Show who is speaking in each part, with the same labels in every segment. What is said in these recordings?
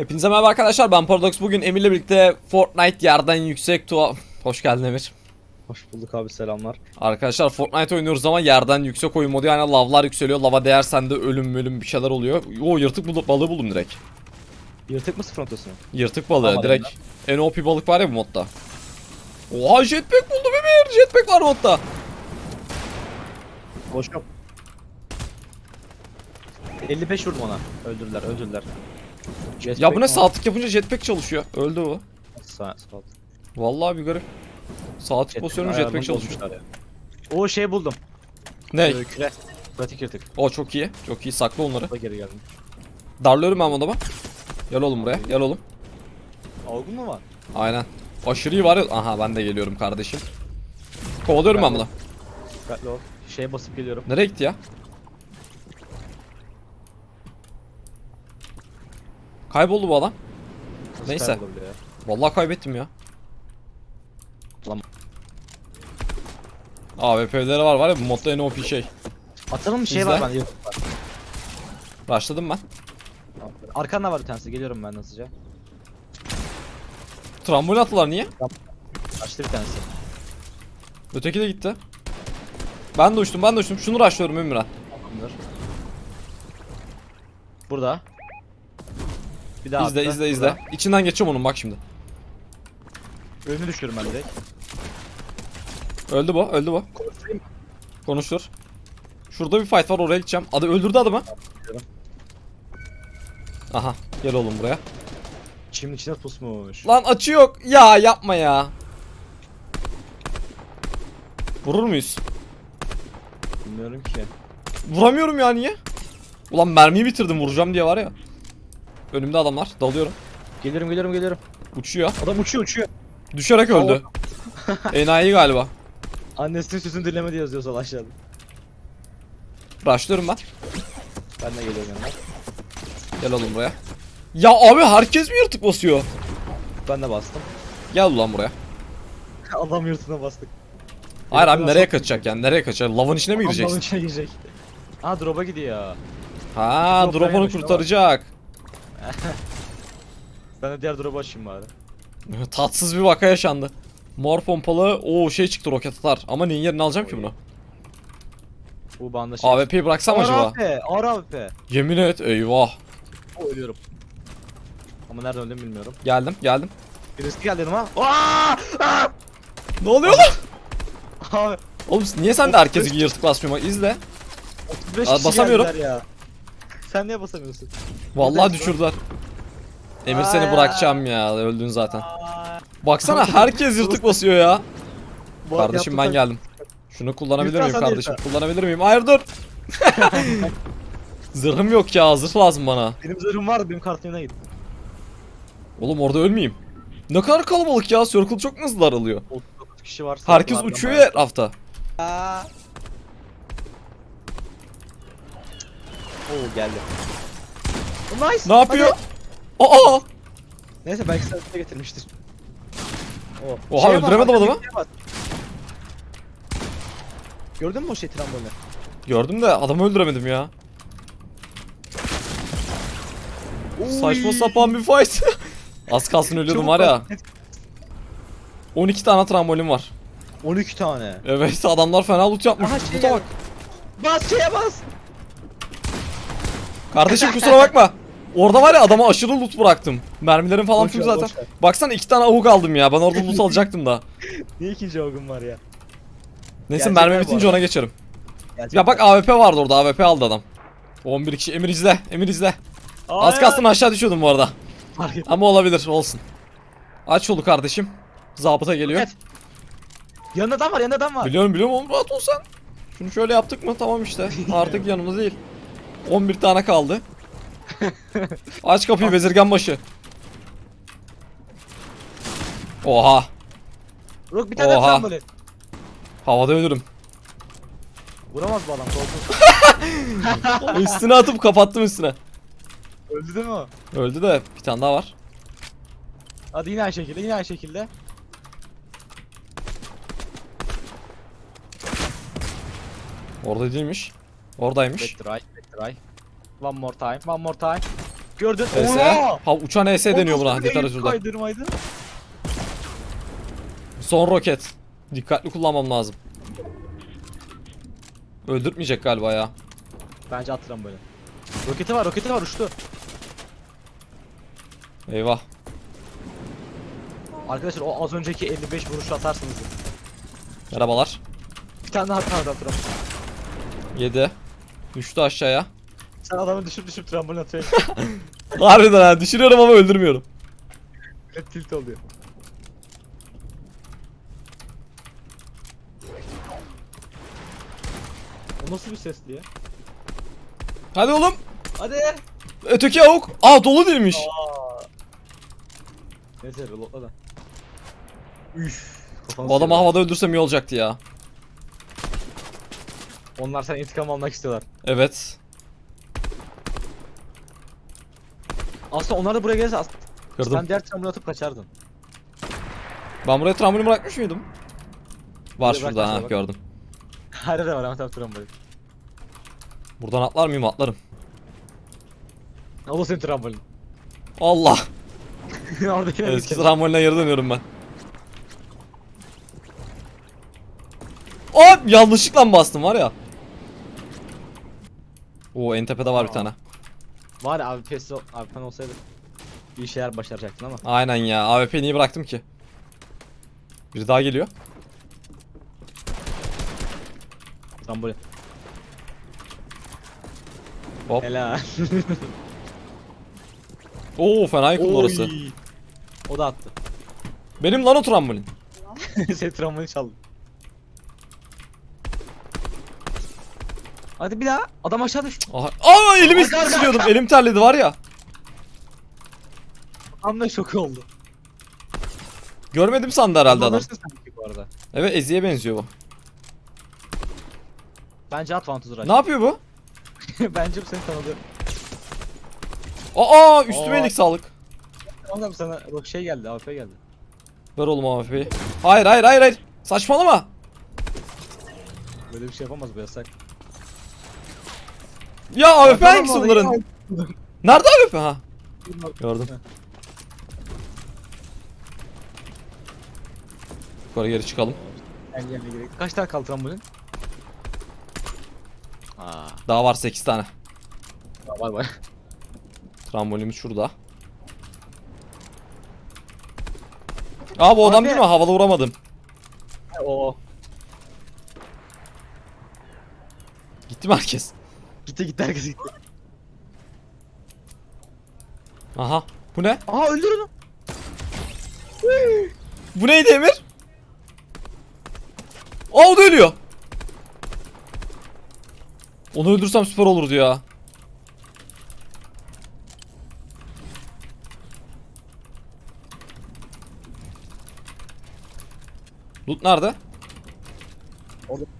Speaker 1: Hepinize merhaba arkadaşlar ben Paradox bugün Emir'le birlikte Fortnite yerden yüksek tuğa... Hoş geldin Emir.
Speaker 2: Hoş bulduk abi selamlar.
Speaker 1: Arkadaşlar Fortnite oynuyoruz ama yerden yüksek oyun modu yani lavlar yükseliyor. Lava değersen de ölüm ölüm bir şeyler oluyor. Oo yırtık bul- balığı buldum direkt.
Speaker 2: Yırtık mı frontosu?
Speaker 1: Yırtık balığı
Speaker 2: Tamam,
Speaker 1: direkt. En OP balık var ya bu modda. Oha jetpack buldum Emir. Jetpack var modda.
Speaker 2: Boş yok. 55 vurdum ona. Öldürdüler öldürdüler.
Speaker 1: Ya bu ne sağ tık yapınca jetpack çalışıyor. Öldü o.
Speaker 2: Sağ, sağ.
Speaker 1: Vallahi bir garip. Tık basıyorum jetpack çalışıyor.
Speaker 2: O şey buldum.
Speaker 1: Ne?
Speaker 2: Ee, küre. Pratik yırtık.
Speaker 1: O çok iyi. Çok iyi sakla onları.
Speaker 2: Da geri geldim.
Speaker 1: Darlıyorum ben adama. Gel oğlum buraya. Gel oğlum.
Speaker 2: Avgun mu var?
Speaker 1: Aynen. Aşırı iyi var ya. Aha ben de geliyorum kardeşim. Kovalıyorum ben bunu.
Speaker 2: Dikkatli ol. Şeye basıp geliyorum.
Speaker 1: Nereye gitti ya? Kayboldu bu adam.
Speaker 2: Nasıl
Speaker 1: Neyse.
Speaker 2: kaybolabiliyor ya?
Speaker 1: Vallahi kaybettim ya.
Speaker 2: Lan.
Speaker 1: AWP'leri var var ya bu modda en OP şey.
Speaker 2: Atalım bir şey
Speaker 1: İzle.
Speaker 2: var bende var.
Speaker 1: Başladım ben.
Speaker 2: Arkanda var bir tanesi geliyorum ben hızlıca.
Speaker 1: Trambolin attılar niye?
Speaker 2: Açtı bir tanesi.
Speaker 1: Öteki de gitti. Ben de uçtum ben de uçtum. Şunu rushlıyorum Emirhan.
Speaker 2: Tamamdır. Burada. Bir daha
Speaker 1: İzle
Speaker 2: attı.
Speaker 1: izle izle. İçinden geçiyorum onun bak şimdi.
Speaker 2: Önünü düşürüyorum ben direkt.
Speaker 1: Öldü bu öldü bu. Konuştur. Şurada bir fight var oraya gideceğim. Adı öldürdü adamı. Aha gel oğlum buraya.
Speaker 2: Çimin içine pusmuş.
Speaker 1: Lan açı yok. Ya yapma ya. Vurur muyuz?
Speaker 2: Bilmiyorum ki.
Speaker 1: Vuramıyorum ya niye? Ulan mermiyi bitirdim vuracağım diye var ya. Önümde adamlar. Dalıyorum.
Speaker 2: Geliyorum geliyorum geliyorum.
Speaker 1: Uçuyor.
Speaker 2: Adam uçuyor uçuyor.
Speaker 1: Düşerek öldü. Enayi galiba.
Speaker 2: Annesinin sözünü dinlemedi yazıyor sol aşağıda.
Speaker 1: Rushlıyorum ben.
Speaker 2: Ben de geliyorum yanına.
Speaker 1: Gel oğlum buraya. Ya abi herkes mi yırtık basıyor?
Speaker 2: Ben de bastım.
Speaker 1: Gel ulan buraya.
Speaker 2: Adam yırtına bastık.
Speaker 1: Hayır abi nereye kaçacak yani? Nereye kaçacak? Lavın içine mi gireceksin?
Speaker 2: içine girecek. Aa drop'a gidiyor.
Speaker 1: Ha,
Speaker 2: Drop
Speaker 1: drop onu
Speaker 2: yemiş ama.
Speaker 1: kurtaracak.
Speaker 2: Ben de diğer drop'u açayım bari.
Speaker 1: Tatsız bir vaka yaşandı. Mor pompalı, o şey çıktı roket atar. Ama neyin yerini alacağım ki bunu?
Speaker 2: Bu banda şey.
Speaker 1: AWP'yi bıraksam acaba?
Speaker 2: AWP, AWP.
Speaker 1: Yemin et, eyvah.
Speaker 2: O ölüyorum. Ama nereden öldüm bilmiyorum.
Speaker 1: Geldim, geldim.
Speaker 2: Birisi geldi yanıma. Aa! Aa!
Speaker 1: Ne oluyor lan?
Speaker 2: Abi
Speaker 1: Oğlum niye sen de herkesi yırtık basmıyor? Bak izle.
Speaker 2: 35
Speaker 1: Aa,
Speaker 2: kişi
Speaker 1: basamıyorum.
Speaker 2: geldiler ya. Sen niye basamıyorsun?
Speaker 1: Vallahi düşürdüler. Emir seni
Speaker 2: Aa.
Speaker 1: bırakacağım ya. Öldün zaten. Baksana herkes yırtık basıyor ya.
Speaker 2: bu
Speaker 1: Kardeşim ben
Speaker 2: yaptı-
Speaker 1: geldim. Şunu kullanabilir miyim
Speaker 2: sen de
Speaker 1: kardeşim? Kullanabilir miyim? Hayır dur. Zırhım yok ya. Zırh lazım bana.
Speaker 2: Benim zırhım vardı benim kartımına git.
Speaker 1: Oğlum orada ölmeyeyim. Ne kadar kalabalık ya. Circle çok mu hızlı daralıyor?
Speaker 2: 39 kişi var.
Speaker 1: Herkes uçuyor ya etrafta.
Speaker 2: Aa. Oo geldi. Oh, nice.
Speaker 1: Ne yapıyor? Aa!
Speaker 2: Neyse belki sen de getirmiştir. Oo.
Speaker 1: Oha,
Speaker 2: Şeye
Speaker 1: öldüremedim
Speaker 2: bak,
Speaker 1: adamı.
Speaker 2: şeye bas. Gördün mü o şey trambolü?
Speaker 1: Gördüm de adamı öldüremedim ya. Saçma sapan bir fight. Az kalsın ölüyordum var ya. 12 tane trambolin var.
Speaker 2: 12 tane.
Speaker 1: Evet adamlar fena loot yapmış.
Speaker 2: Aha, şey
Speaker 1: Loot'a bak.
Speaker 2: Bas şeye bas.
Speaker 1: Kardeşim kusura bakma. Orada var ya adama aşırı loot bıraktım. Mermilerim falan
Speaker 2: ver,
Speaker 1: zaten.
Speaker 2: boş ver.
Speaker 1: Baksana iki tane avuk aldım ya. Ben orada loot alacaktım da.
Speaker 2: Niye ikinci ogun var ya?
Speaker 1: Neyse
Speaker 2: Gerçekler
Speaker 1: mermi
Speaker 2: bu
Speaker 1: bitince
Speaker 2: arada.
Speaker 1: ona geçerim.
Speaker 2: Gerçekten.
Speaker 1: Ya bak AWP vardı orada. AWP aldı adam. 11 kişi. Emir izle. Emir izle. Az
Speaker 2: Hayır.
Speaker 1: kalsın aşağı düşüyordum bu arada.
Speaker 2: Fark.
Speaker 1: Ama olabilir olsun. Aç yolu kardeşim. Zabıta geliyor.
Speaker 2: Evet. Yanında adam var yanında adam var.
Speaker 1: Biliyorum biliyorum oğlum rahat ol sen. Şunu şöyle yaptık mı tamam işte. Artık yanımda değil. 11 tane kaldı. Aç kapıyı bezirgen başı. Oha.
Speaker 2: Rock bir tane
Speaker 1: Oha.
Speaker 2: daha böyle.
Speaker 1: Havada ölürüm.
Speaker 2: Vuramaz bu adam korkun.
Speaker 1: üstüne atıp kapattım üstüne.
Speaker 2: Öldü değil mi o?
Speaker 1: Öldü de bir tane daha var.
Speaker 2: Hadi yine aynı şekilde yine aynı şekilde.
Speaker 1: Orada değilmiş. Oradaymış.
Speaker 2: Try, back try. One more time, one more time. Gördün.
Speaker 1: ES. Ha uçan ES deniyor buna literatürde.
Speaker 2: Kaydırmaydı.
Speaker 1: Son roket. Dikkatli kullanmam lazım. Öldürtmeyecek galiba ya.
Speaker 2: Bence atıram böyle. Roketi var, roketi var uçtu.
Speaker 1: Eyvah.
Speaker 2: Arkadaşlar o az önceki 55 vuruşu atarsınız.
Speaker 1: Merhabalar.
Speaker 2: Bir tane daha atar atıram.
Speaker 1: 7. Düştü aşağıya.
Speaker 2: Sen adamı düşüp düşüp trambolin atıyorsun.
Speaker 1: Harbiden ha düşürüyorum ama öldürmüyorum.
Speaker 2: Hep tilt oluyor. O nasıl bir sesli ya?
Speaker 1: Hadi oğlum.
Speaker 2: Hadi.
Speaker 1: Öteki avuk. Aa dolu değilmiş.
Speaker 2: Aa. Neyse reloadla da. Üf.
Speaker 1: Bu adamı havada öldürsem iyi olacaktı ya.
Speaker 2: Onlar sen intikam almak istiyorlar.
Speaker 1: Evet.
Speaker 2: Aslında onlar da buraya gelirse aslında
Speaker 1: Kırdım.
Speaker 2: sen diğer trambolini atıp kaçardın.
Speaker 1: Ben buraya trambolin bırakmış mıydım? Var
Speaker 2: Buraya
Speaker 1: şurada ha
Speaker 2: bak.
Speaker 1: gördüm.
Speaker 2: Her de var ama tabii trambolin.
Speaker 1: Buradan atlar mıyım atlarım.
Speaker 2: O da senin trambolin.
Speaker 1: Allah.
Speaker 2: Orada yine
Speaker 1: Eski tramboline geri dönüyorum ben. Aa yanlışlıkla mı bastım var ya. Oo en tepede var bir tane.
Speaker 2: Var ya abi pen olsaydı iyi şeyler başaracaktın ama.
Speaker 1: Aynen ya. AWP niye bıraktım ki? Biri daha geliyor.
Speaker 2: Trambolin.
Speaker 1: Hop.
Speaker 2: Helal.
Speaker 1: Oo fena yıkıldı orası.
Speaker 2: Oy. O da attı.
Speaker 1: Benim lan o trambolin.
Speaker 2: Senin trambolini çaldı. Hadi bir daha. Adam aşağı düştü.
Speaker 1: Aha. Aa elimi
Speaker 2: Arka, arka,
Speaker 1: siliyordum. Elim terledi var ya.
Speaker 2: Anla şoku oldu.
Speaker 1: Görmedim sandı herhalde adam.
Speaker 2: Sanki bu arada.
Speaker 1: Evet Ezi'ye benziyor bu.
Speaker 2: Bence at Vantuz Rush.
Speaker 1: Ne yapıyor bu?
Speaker 2: Bence bu seni tanıdı.
Speaker 1: Aa üstüme
Speaker 2: Aa.
Speaker 1: iyilik sağlık.
Speaker 2: Oğlum sana bak şey geldi, AWP geldi.
Speaker 1: Ver oğlum AWP'yi. Hayır hayır hayır hayır. Saçmalama.
Speaker 2: Böyle bir şey yapamaz bu yasak.
Speaker 1: Ya AWP hangisi bunların? Nerede AWP ha? Gördüm. Yukarı geri çıkalım.
Speaker 2: Gel gel gel. Kaç tane kaldı trambolin? Aa,
Speaker 1: Daha var 8 tane.
Speaker 2: var var.
Speaker 1: Trambolimiz şurada. Aa bu adam
Speaker 2: Abi.
Speaker 1: değil mi? Havada vuramadım.
Speaker 2: Oo.
Speaker 1: Gitti mi herkes?
Speaker 2: Gitti gitti herkes gitti.
Speaker 1: Aha. Bu ne?
Speaker 2: Aha öldür onu.
Speaker 1: Bu neydi Emir? Aa o da ölüyor. Onu öldürsem süper olurdu ya. Loot nerede?
Speaker 2: Orada.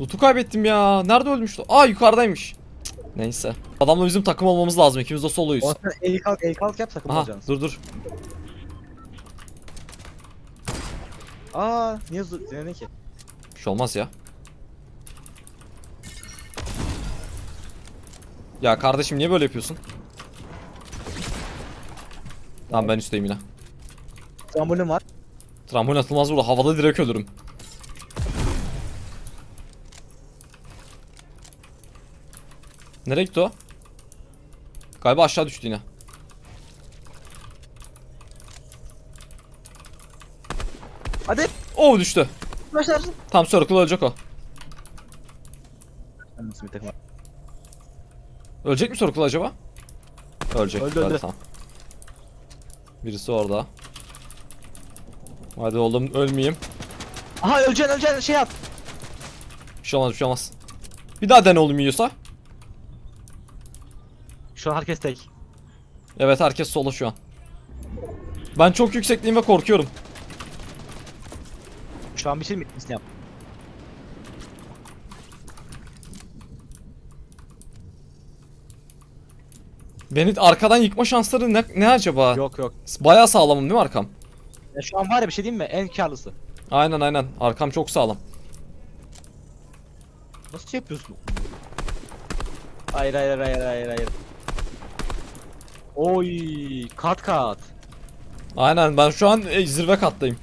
Speaker 1: Loot'u kaybettim ya. Nerede ölmüştü? Aa yukarıdaymış. Cık, Neyse. Adamla bizim takım olmamız lazım. İkimiz de soluyuz.
Speaker 2: Sen el kalk el kalk yap takım
Speaker 1: Aha
Speaker 2: olacaksın.
Speaker 1: dur dur.
Speaker 2: Aa niye zor denedin ki?
Speaker 1: Bir şey olmaz ya. Ya kardeşim niye böyle yapıyorsun? Tamam ben üstteyim yine.
Speaker 2: Trambolin var.
Speaker 1: Trambolin atılmaz burada. Havada direkt ölürüm. Nereye gitti o? Galiba aşağı düştü yine.
Speaker 2: Hadi.
Speaker 1: Oo düştü.
Speaker 2: Başlarsın.
Speaker 1: Tam circle ölecek o.
Speaker 2: Nasıl bir takım var?
Speaker 1: Ölecek mi circle acaba? Ölecek.
Speaker 2: Öldü, öldü.
Speaker 1: tamam. Birisi orada. Hadi oğlum ölmeyeyim.
Speaker 2: Aha öleceksin öleceksin şey yap.
Speaker 1: Bir şey olmaz bir şey olmaz. Bir daha dene oğlum yiyorsa.
Speaker 2: Şu an herkes tek.
Speaker 1: Evet herkes solo şu an. Ben çok yüksekliyim ve korkuyorum.
Speaker 2: Şu an bir şey mi yap?
Speaker 1: Beni arkadan yıkma şansları ne, ne acaba?
Speaker 2: Yok yok.
Speaker 1: Bayağı sağlamım değil mi arkam?
Speaker 2: Ya şu an var ya bir şey diyeyim mi? En karlısı.
Speaker 1: Aynen aynen. Arkam çok sağlam.
Speaker 2: Nasıl yapıyorsun? Hayır hayır hayır hayır hayır. Oy kat kat.
Speaker 1: Aynen ben şu an e, zirve kattayım.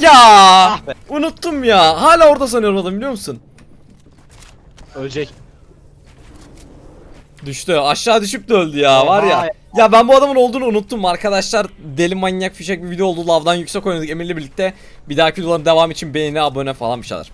Speaker 1: Ya
Speaker 2: Ah be.
Speaker 1: unuttum ya. Hala orada sanıyorum adam biliyor musun?
Speaker 2: Ölecek.
Speaker 1: Düştü. Aşağı düşüp de öldü ya var ya. Ya ben bu adamın olduğunu unuttum arkadaşlar. Deli manyak fişek bir video oldu. Lavdan yüksek oynadık Emir'le birlikte. Bir dahaki videoların devam için beğeni, abone falan bir şeyler.